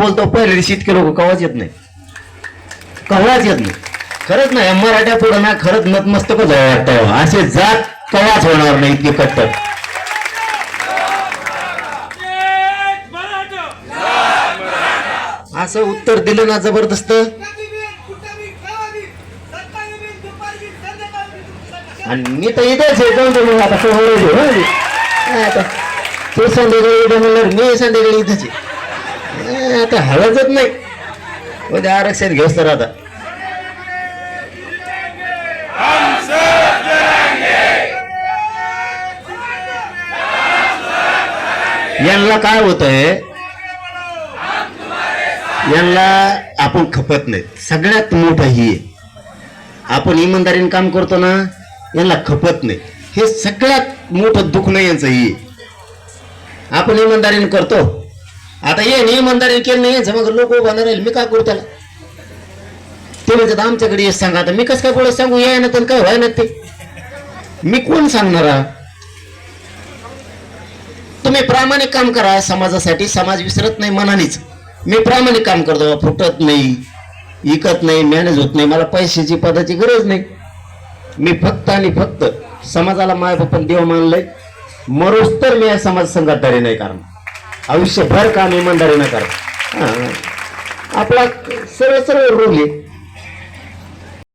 बोलतो पहिले दिवशी इतके लोक कवाच येत नाही कवाच येत नाही खरंच नाही मराठ्या पुढं ना खरंच नतमस्तक वाटतं असे जात कवाच होणार नाही इतके कट्टर असं उत्तर दिलं ना जबरदस्त आणि मी तर इथेच आहे जाऊन आता सोहळे घेऊ मी. संध्याकाळी इथं मी संध्याकाळी इथेच आहे. आता हळदच नाही. उद्या आरक्षण घेऊस तर आता. यांना काय होतंय? यांना आपण खपत नाही सगळ्यात मोठं ही आहे. आपण इमानदारीने काम करतो ना यांना खपत नाही. हे सगळ्यात मोठं दुखणं यांचं ही आहे. आपण इमानदारीने करतो. आता ये नाही केलं नाही यायचं मग लोक उभा राहील. मी काय करू त्याला? ते म्हणतात आमच्याकडे ये सांगा आता. मी कसं काय पुढे सांगू? या ना तर काय व्हाय ना ते? मी कोण सांगणार? तुम्ही प्रामाणिक काम करा समाजासाठी समाज विसरत नाही मनानेच. मी प्रामाणिक काम करतो फुटत नाही विकत नाही मॅनेज होत नाही मला पैशाची पदाची गरज नाही. मी फक्त आणि फक्त समाजाला माय बापान देव मानलंय. मरोच तर मी या समाज संघातदारी नाही करणार. आयुष्यभर काम इमानदारी नाही आपला सरळ सरळ रोग आहे